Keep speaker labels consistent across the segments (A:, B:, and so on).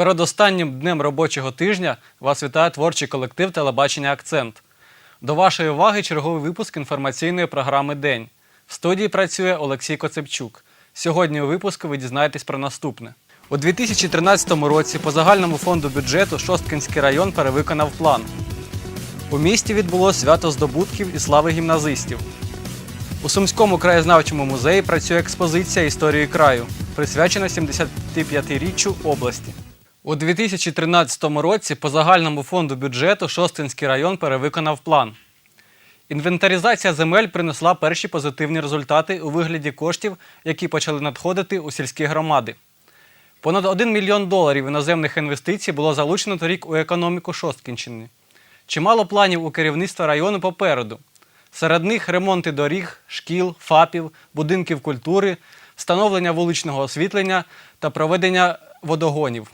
A: передостаннім днем робочого тижня вас вітає творчий колектив телебачення Акцент. До вашої уваги черговий випуск інформаційної програми День. В студії працює Олексій Коцепчук. Сьогодні у випуску ви дізнаєтесь про наступне. У 2013 році по загальному фонду бюджету Шосткинський район перевиконав план. У місті відбулося свято здобутків і слави гімназистів. У Сумському краєзнавчому музеї працює експозиція історії краю, присвячена 75-річчю області. У 2013 році по загальному фонду бюджету Шостинський район перевиконав план. Інвентаризація земель принесла перші позитивні результати у вигляді коштів, які почали надходити у сільські громади. Понад 1 мільйон доларів іноземних інвестицій було залучено торік у економіку Шосткінщини. Чимало планів у керівництва району попереду. Серед них ремонти доріг, шкіл, ФАПів, будинків культури, встановлення вуличного освітлення та проведення водогонів.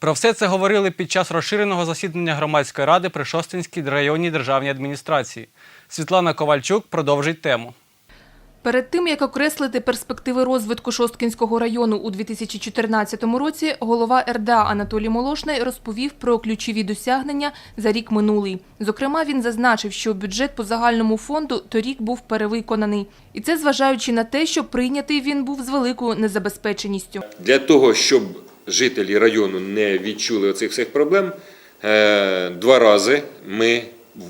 A: Про все це говорили під час розширеного засідання громадської ради при Шостинській районній державній адміністрації. Світлана Ковальчук продовжить тему.
B: Перед тим, як окреслити перспективи розвитку Шосткінського району у 2014 році, голова РДА Анатолій Молошний розповів про ключові досягнення за рік минулий. Зокрема, він зазначив, що бюджет по загальному фонду торік був перевиконаний. І це зважаючи на те, що прийнятий він був з великою незабезпеченістю.
C: Для того, щоб жителі району не відчули оцих всіх проблем, е, два рази ми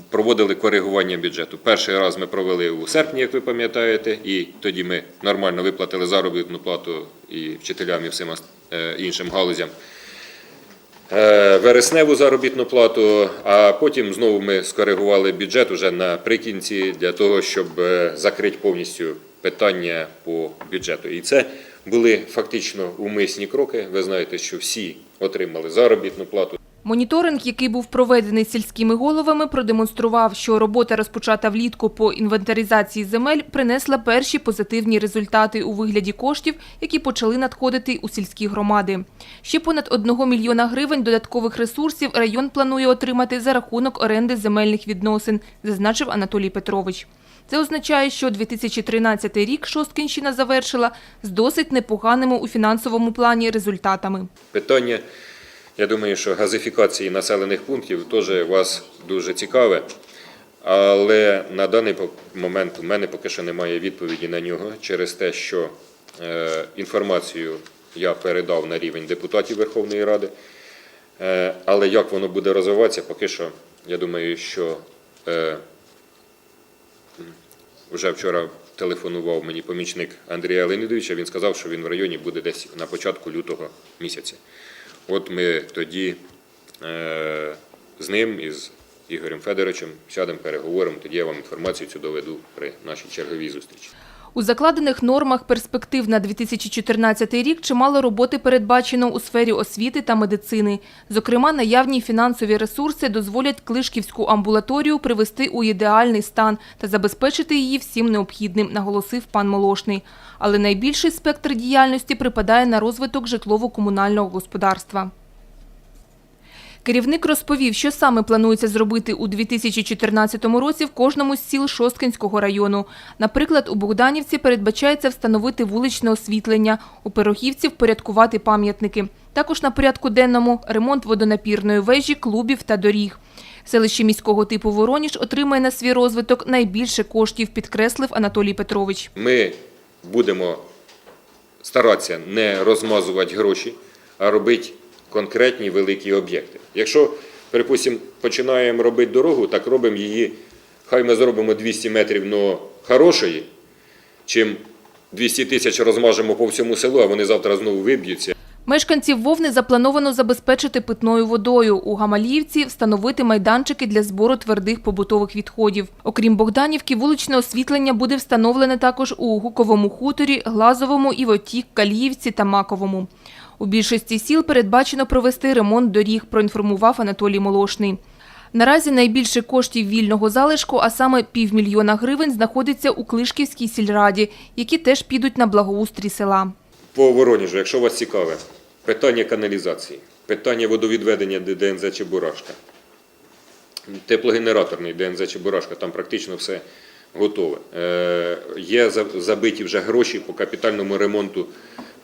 C: проводили коригування бюджету. Перший раз ми провели у серпні, як ви пам'ятаєте, і тоді ми нормально виплатили заробітну плату і вчителям, і всім е, іншим галузям. Е, Вересневу заробітну плату, а потім знову ми скоригували бюджет уже наприкінці для того, щоб закрити повністю питання по бюджету. І це були фактично умисні кроки. Ви знаєте, що всі отримали заробітну плату.
B: Моніторинг, який був проведений сільськими головами, продемонстрував, що робота, розпочата влітку по інвентаризації земель, принесла перші позитивні результати у вигляді коштів, які почали надходити у сільські громади. Ще понад 1 мільйона гривень додаткових ресурсів район планує отримати за рахунок оренди земельних відносин, зазначив Анатолій Петрович. Це означає, що 2013 рік Шосткінщина завершила з досить непоганими у фінансовому плані результатами.
C: Питання, я думаю, що газифікації населених пунктів теж вас дуже цікаве. Але на даний момент у мене поки що немає відповіді на нього через те, що е, інформацію я передав на рівень депутатів Верховної Ради. Е, але як воно буде розвиватися, поки що, я думаю, що вже вчора телефонував мені помічник Андрія Леонідовича. Він сказав, що він в районі буде десь на початку лютого місяця. От ми тоді е, з ним і з Ігорем Федоровичем сядемо, переговоримо. Тоді я вам інформацію цю доведу при нашій черговій зустрічі.
B: У закладених нормах перспектив на 2014 рік чимало роботи передбачено у сфері освіти та медицини. Зокрема, наявні фінансові ресурси дозволять Клишківську амбулаторію привести у ідеальний стан та забезпечити її всім необхідним, наголосив пан Молошний. Але найбільший спектр діяльності припадає на розвиток житлово-комунального господарства. Керівник розповів, що саме планується зробити у 2014 році в кожному з сіл Шосткинського району. Наприклад, у Богданівці передбачається встановити вуличне освітлення, у Пирогівці впорядкувати пам'ятники. Також на порядку денному ремонт водонапірної вежі, клубів та доріг. Селище міського типу Вороніж отримає на свій розвиток найбільше коштів, підкреслив Анатолій Петрович.
C: Ми будемо старатися не розмазувати гроші, а робити конкретні великі об'єкти. Якщо, припустимо, починаємо робити дорогу, так робимо її, хай ми зробимо 200 метрів, но хорошої, чим 200 тисяч розмажемо по всьому селу, а вони завтра знову виб'ються.
B: Мешканців Вовни заплановано забезпечити питною водою. У Гамаліївці встановити майданчики для збору твердих побутових відходів. Окрім Богданівки, вуличне освітлення буде встановлене також у Гуковому хуторі, Глазовому, Івотік, Каліївці та Маковому. У більшості сіл передбачено провести ремонт доріг, проінформував Анатолій Молошний. Наразі найбільше коштів вільного залишку, а саме півмільйона гривень, знаходиться у Клишківській сільраді, які теж підуть на благоустрій села.
C: По Вороніжу, якщо вас цікаве, питання каналізації, питання водовідведення ДНЗ Чебурашка, теплогенераторний ДНЗ Чебурашка, там практично все готове. Е, є забиті вже гроші по капітальному ремонту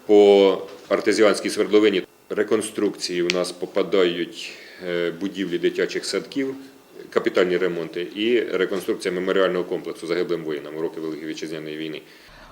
C: по артезіанській свердловині. реконструкції у нас попадають е, будівлі дитячих садків, капітальні ремонти і реконструкція меморіального комплексу загиблим воїнам у роки Великої Вітчизняної війни.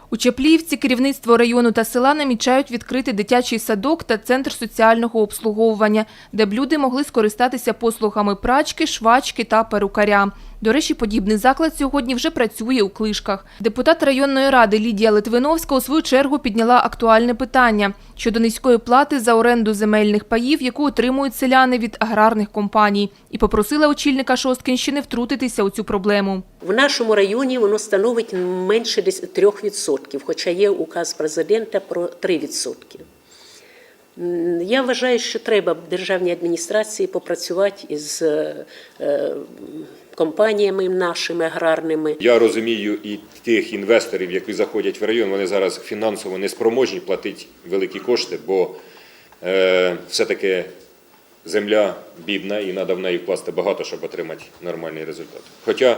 B: У Чапліївці керівництво району та села намічають відкрити дитячий садок та центр соціального обслуговування, де б люди могли скористатися послугами прачки, швачки та перукаря. До речі, подібний заклад сьогодні вже працює у Клишках. Депутат районної ради Лідія Литвиновська у свою чергу підняла актуальне питання щодо низької плати за оренду земельних паїв, яку отримують селяни від аграрних компаній, і попросила очільника Шосткінщини втрутитися у цю проблему.
D: В нашому районі воно становить менше десь 3%, хоча є указ президента про 3%. М, Я вважаю, що треба державній адміністрації попрацювати із е, компаніями нашими аграрними.
C: Я розумію і тих інвесторів, які заходять в район, вони зараз фінансово не спроможні платити великі кошти, бо е, все-таки земля бідна і треба в неї вкласти багато, щоб отримати нормальний результат. Хоча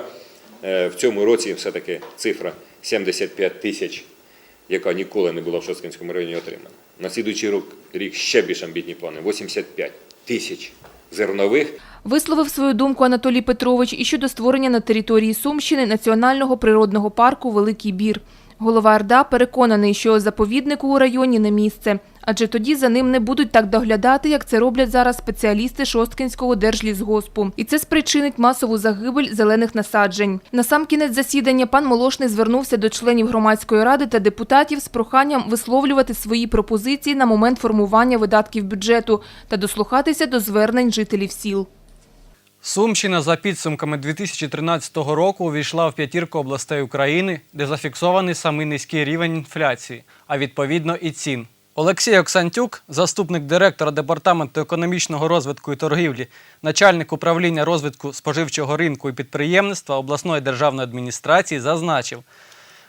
C: е, в цьому році все-таки цифра 75 тисяч, яка ніколи не була в Шосткинському районі отримана. На слідуючий рік, рік ще більш амбітні плани 85 тисяч зернових
B: Висловив свою думку Анатолій Петрович і щодо створення на території Сумщини національного природного парку Великий Бір. Голова РДА переконаний, що заповіднику у районі не місце, адже тоді за ним не будуть так доглядати, як це роблять зараз спеціалісти Шосткинського держлісгоспу. І це спричинить масову загибель зелених насаджень. На сам кінець засідання пан Молошний звернувся до членів громадської ради та депутатів з проханням висловлювати свої пропозиції на момент формування видатків бюджету та дослухатися до звернень жителів сіл.
A: Сумщина за підсумками 2013 року увійшла в п'ятірку областей України, де зафіксований самий низький рівень інфляції, а відповідно і цін. Олексій Оксантюк, заступник директора Департаменту економічного розвитку і торгівлі, начальник управління розвитку споживчого ринку і підприємництва обласної державної адміністрації, зазначив,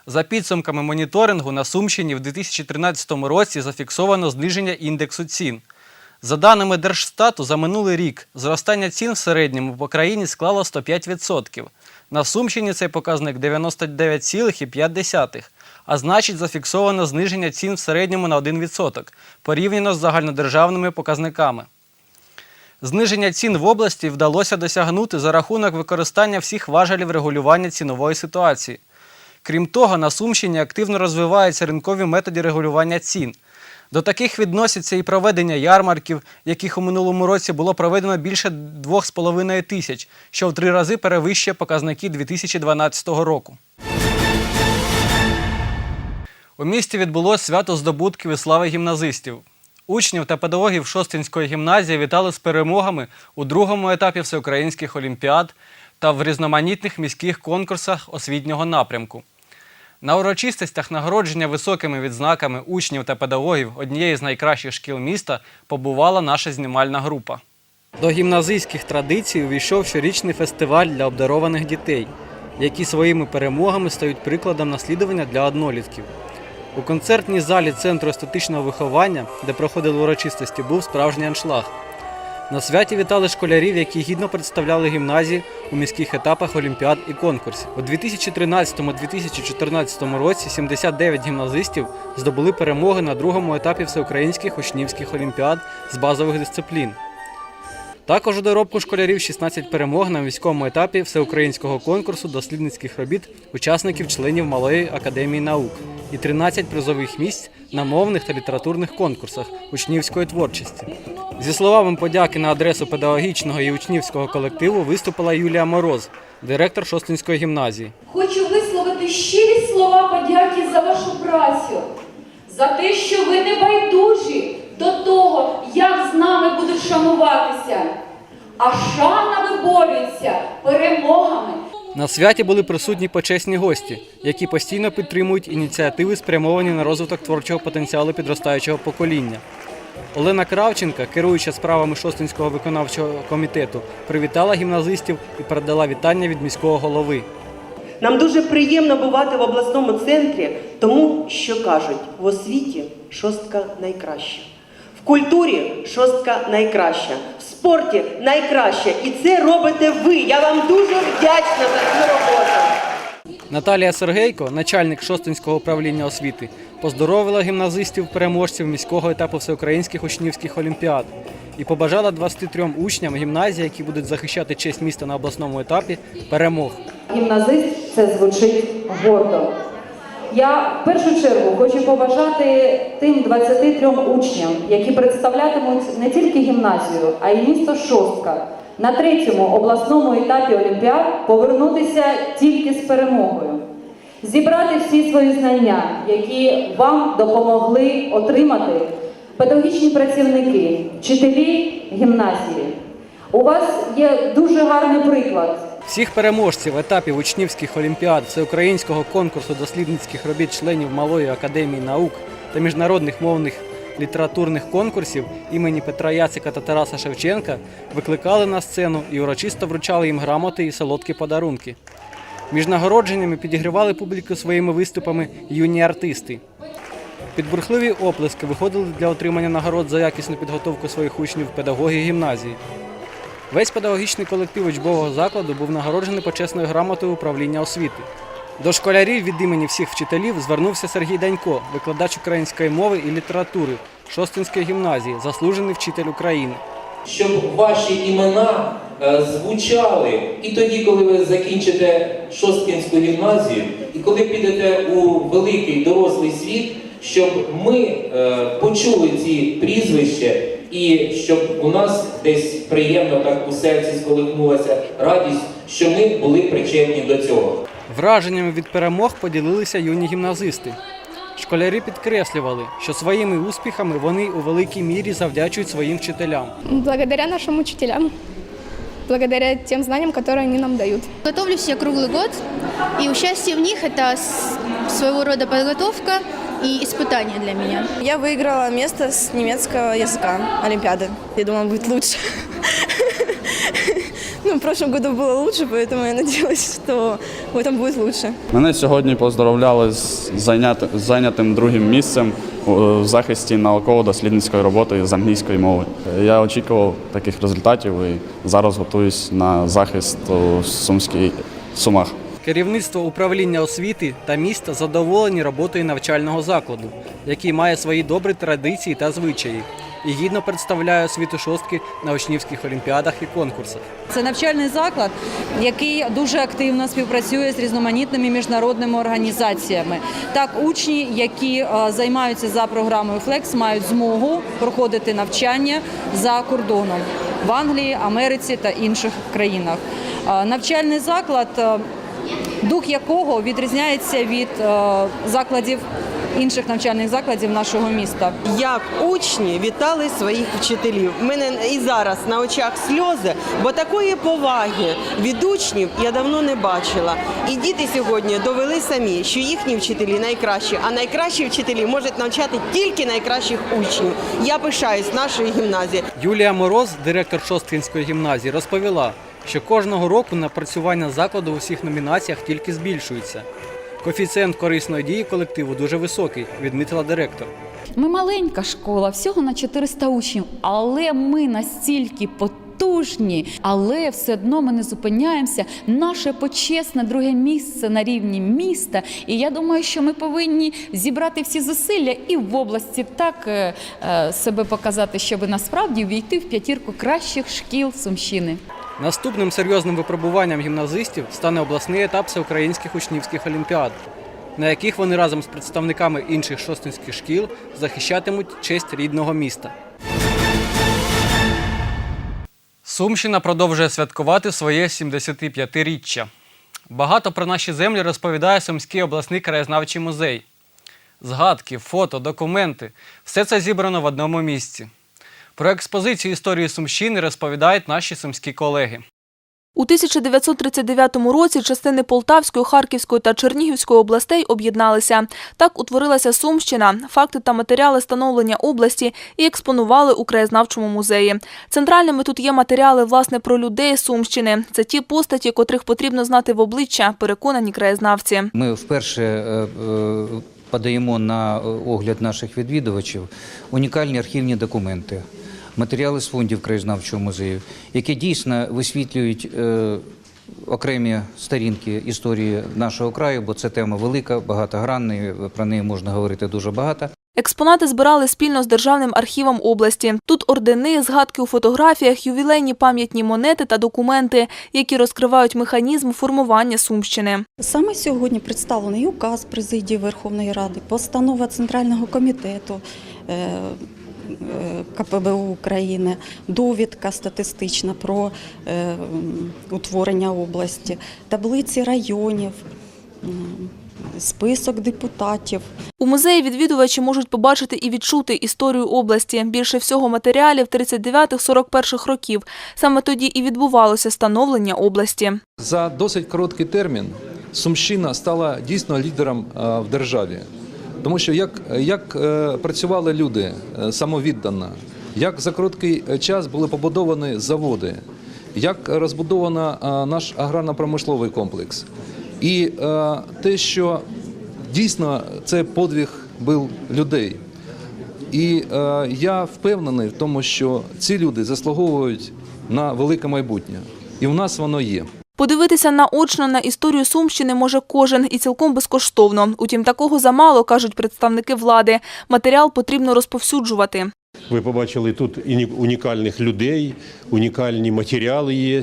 A: за підсумками моніторингу на Сумщині в 2013 році зафіксовано зниження індексу цін. За даними Держстату, за минулий рік зростання цін в середньому по країні склало 105%. На Сумщині цей показник 99,5%, а значить зафіксовано зниження цін в середньому на 1% порівняно з загальнодержавними показниками. Зниження цін в області вдалося досягнути за рахунок використання всіх важелів регулювання цінової ситуації. Крім того, на Сумщині активно розвиваються ринкові методи регулювання цін. До таких відносяться і проведення ярмарків, яких у минулому році було проведено більше 2,5 тисяч, що в три рази перевищує показники 2012 року. У місті відбулось свято здобутків і слави гімназистів. Учнів та педагогів Шостинської гімназії вітали з перемогами у другому етапі всеукраїнських олімпіад та в різноманітних міських конкурсах освітнього напрямку. На урочистостях нагородження високими відзнаками учнів та педагогів однієї з найкращих шкіл міста побувала наша знімальна група. До гімназійських традицій увійшов щорічний фестиваль для обдарованих дітей, які своїми перемогами стають прикладом наслідування для однолітків. У концертній залі Центру естетичного виховання, де проходили урочистості, був справжній аншлаг. На святі вітали школярів, які гідно представляли гімназії у міських етапах олімпіад і конкурсів. У 2013-2014 році 79 гімназистів здобули перемоги на другому етапі всеукраїнських учнівських олімпіад з базових дисциплін. Також у доробку школярів 16 перемог на міському етапі всеукраїнського конкурсу дослідницьких робіт учасників членів Малої академії наук і 13 призових місць на мовних та літературних конкурсах учнівської творчості. Зі словами подяки на адресу педагогічного і учнівського колективу виступила Юлія Мороз, директор Шостинської гімназії.
E: Хочу висловити щирі слова подяки за вашу працю, за те, що ви не байдужі до того, як з нами будуть шануватися. А шана виборюється перемогами.
A: На святі були присутні почесні гості, які постійно підтримують ініціативи, спрямовані на розвиток творчого потенціалу підростаючого покоління. Олена Кравченка, керуюча справами Шостинського виконавчого комітету, привітала гімназистів і передала вітання від міського голови.
F: Нам дуже приємно бувати в обласному центрі, тому що кажуть, в освіті шостка найкраща, в культурі шостка найкраща, в спорті найкраща. І це робите ви. Я вам дуже вдячна за цю роботу.
A: Наталія Сергейко, начальник Шостинського управління освіти, поздоровила гімназистів-переможців міського етапу всеукраїнських учнівських олімпіад і побажала 23 учням гімназії, які будуть захищати честь міста на обласному етапі, перемог.
E: Гімназист це звучить гордо. Я в першу чергу хочу побажати тим 23 учням, які представлятимуть не тільки гімназію, а й місто Шостка на третьому обласному етапі Олімпіад повернутися тільки з перемогою, зібрати всі свої знання, які вам допомогли отримати педагогічні працівники, вчителі гімназії. У вас є дуже гарний приклад.
A: Всіх переможців етапів учнівських олімпіад, всеукраїнського конкурсу дослідницьких робіт членів Малої академії наук та міжнародних мовних літературних конкурсів імені Петра Яцика та Тараса Шевченка викликали на сцену і урочисто вручали їм грамоти і солодкі подарунки. Між нагородженнями підігрівали публіку своїми виступами юні артисти. Під бурхливі оплески виходили для отримання нагород за якісну підготовку своїх учнів педагоги гімназії. Весь педагогічний колектив учбового закладу був нагороджений почесною грамотою управління освіти. До школярів від імені всіх вчителів звернувся Сергій Данько, викладач української мови і літератури Шостинської гімназії, заслужений вчитель України.
G: щоб ваші імена е, звучали і тоді, коли ви закінчите Шосткінську гімназію, і коли підете у великий дорослий світ, щоб ми е, почули ці прізвища, і щоб у нас десь приємно так у серці сколихнулася радість, що ми були причетні до цього.
A: Враженнями від перемог поділилися юні гімназисти. Школярі підкреслювали, що своїми успіхами вони у великій мірі завдячують своїм вчителям.
H: Благодаря нашим учителям, благодаря тем знаниям, которые они нам дают.
I: Готовлюсь я круглый год, и участие в них – это с- своего рода подготовка и испытание для меня.
H: Я выиграла место с немецкого языка Олимпиады. Я думала, будет лучше. Ну, в прошлом году было лучше, поэтому я надеялась, что в этом будет лучше.
J: Мене сьогодні поздоровляли з зайняти- з зайнятим другим місцем у- в захисті науково-дослідницької роботи з англійської мови. Я очікував таких результатів і зараз готуюсь на захист у Сумській Сумах.
A: Керівництво управління освіти та міста задоволені роботою навчального закладу, який має свої добрі традиції та звичаї, і гідно представляє освіту шостки на учнівських олімпіадах і конкурсах.
K: Це навчальний заклад, який дуже активно співпрацює з різноманітними міжнародними організаціями. Так, учні, які е, займаються за програмою Flex, мають змогу проходити навчання за кордоном в Англії, Америці та інших країнах. Е, Навчальний заклад, е, дух якого відрізняється від е, закладів інших навчальних закладів нашого міста.
L: як учні вітали своїх вчителів. У мене і зараз на очах сльози, бо такої поваги від учнів я давно не бачила. І діти сьогодні довели самі, що їхні вчителі найкращі, а найкращі вчителі можуть навчати тільки найкращих учнів. Я пишаюсь нашою гімназією.
A: Юлія Мороз, директор Шосткинської гімназії, розповіла, що кожного року напрацювання закладу в усіх номінаціях тільки збільшується. Коефіцієнт корисної дії колективу дуже високий, відмітила директор.
M: Ми маленька школа, всього на 400 учнів, але ми настільки потужні, але все одно ми не зупиняємося. Наше почесне друге місце на рівні міста. І я думаю, що ми повинні зібрати всі зусилля і в області так е, е, себе показати, щоб насправді війти в п'ятірку кращих шкіл Сумщини.
A: Наступним серйозним випробуванням гімназистів стане обласний етап всеукраїнських учнівських олімпіад, на яких вони разом з представниками інших шостинських шкіл захищатимуть честь рідного міста. Сумщина продовжує святкувати своє 75-річчя. Багато про наші землі розповідає Сумський обласний краєзнавчий музей. Згадки, фото, документи все це зібрано в одному місці. Про експозицію історії Сумщини розповідають наші сумські колеги.
B: У 1939 році частини Полтавської, Харківської та Чернігівської областей об'єдналися. Так утворилася Сумщина. Факти та матеріали становлення області і експонували у краєзнавчому музеї. Центральними тут є матеріали власне про людей Сумщини. Це ті постаті, котрих потрібно знати в обличчя, переконані краєзнавці.
N: Ми вперше е, е, подаємо на огляд наших відвідувачів унікальні архівні документи, матеріали з фондів краєзнавчого музею, які дійсно висвітлюють е, окремі сторінки історії нашого краю, бо це тема велика, багатогранна, і про неї можна говорити дуже багато.
B: Експонати збирали спільно з Державним архівом області. Тут ордени, згадки у фотографіях, ювілейні пам'ятні монети та документи, які розкривають механізм формування Сумщини.
O: Саме сьогодні представлений указ президії Верховної Ради, постанова Центрального комітету е, КПБУ України, довідка статистична про е, утворення області, таблиці районів, список депутатів.
B: У музеї відвідувачі можуть побачити і відчути історію області. Більше всього матеріалів 39-41 років. Саме тоді і відбувалося становлення області.
P: За досить короткий термін Сумщина стала дійсно лідером е, в державі. Тому що як, як е, працювали люди е, самовіддано, як за короткий е, час були побудовані заводи, як розбудовано наш аграрно-промисловий комплекс. І те, що дійсно це подвиг був людей. І е, я впевнений в тому, що ці люди заслуговують на велике майбутнє. І в нас воно є.
B: Подивитися наочно на історію Сумщини може кожен і цілком безкоштовно. Утім, такого замало, кажуть представники влади. Матеріал потрібно розповсюджувати.
Q: Ви побачили тут унікальних людей, унікальні матеріали є.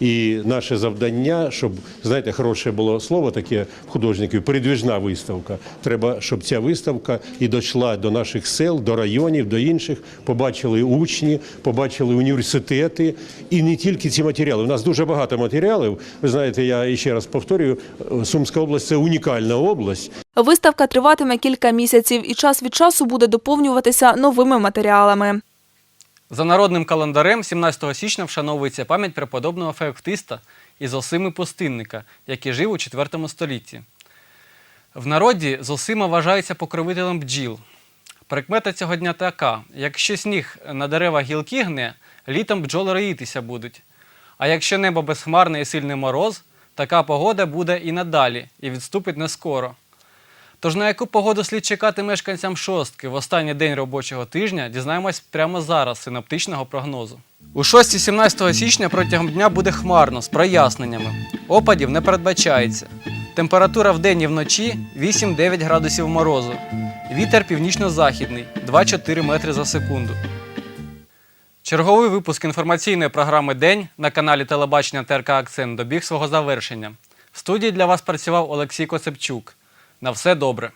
Q: І наше завдання, щоб знаєте, хороше було слово таке художників, передвіжна виставка. Треба, щоб ця виставка і дійшла до наших сел, до районів, до інших. Побачили учні, побачили університети. І не тільки ці матеріали. У нас дуже багато матеріалів. Ви знаєте, я ще раз повторюю, Сумська область це унікальна область.
B: Виставка триватиме кілька місяців і час від часу буде доповнюватися новими матеріалами.
A: За народним календарем 17 січня вшановується пам'ять преподобного феоктиста і Зосими Пустинника, який жив у IV столітті. В народі Зосима вважається покровителем бджіл. Прикмета цього дня така: якщо сніг на дерева гілки гне, літом бджоли роїтися будуть. А якщо небо безхмарне і сильний мороз, така погода буде і надалі, і відступить не скоро. Тож на яку погоду слід чекати мешканцям шостки в останній день робочого тижня, дізнаємось прямо зараз синоптичного прогнозу. У 6-17 січня протягом дня буде хмарно з проясненнями. Опадів не передбачається. Температура вдень і вночі 8-9 градусів морозу. Вітер північно-західний 2-4 метри за секунду. Черговий випуск інформаційної програми День на каналі телебачення ТРК Акцент добіг свого завершення. В студії для вас працював Олексій Коцепчук. На все добре.